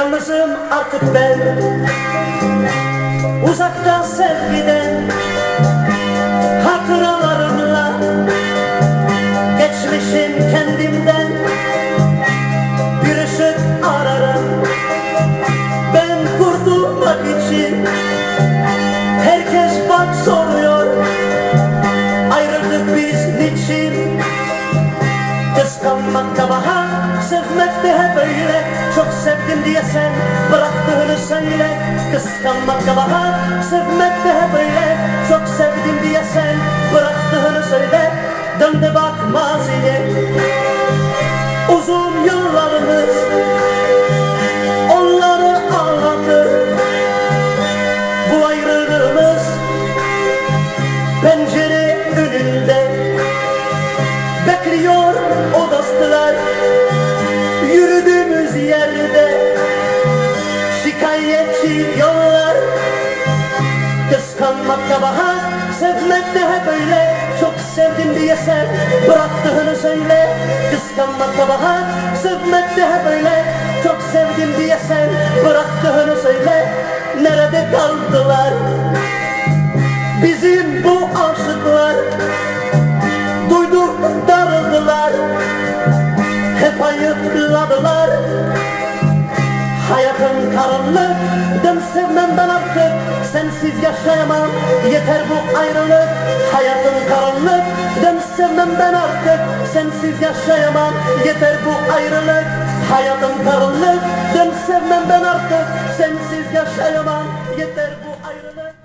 Yalnızım artık ben. Uzakta sevgiden Hatıralarımla Geçmişim kendimden. Bir ışık ararım Ben kurtulmak için. Herkes bak soruyor Ayrıldık biz niçin? Böyle Çok sevdim diye sen bıraktığını söyle. Kıskanmak da bahar sevmek de böyle Çok sevdim diye sen bıraktığını söyle. Dön de bak maziye Uzun yıllarımız Onları ağlatır Bu ayrılığımız Pencere önünde Bekliyor o dostlar Yürüdüğümüz yerde Şikayetçi yollar. Kıskanmak da bahar Sevmek de hep öyle. Çok sevdim diye sen Bıraktığını söyle. Kıskanmak da bahar Sevmek de hep öyle. Çok sevdim diye sen Bıraktığını söyle. Nerede kaldılar Hep ayıpladılar Hayatım karanlık Dön sevmem ben artık Sensiz yaşayamam. Yeter bu ayrılık. Hayatım karanlık Dön sevmem ben artık Sensiz yaşayamam. Yeter bu ayrılık. Hayatım karanlık Dön sevmem ben artık Sensiz yaşayamam. Yeter bu ayrılık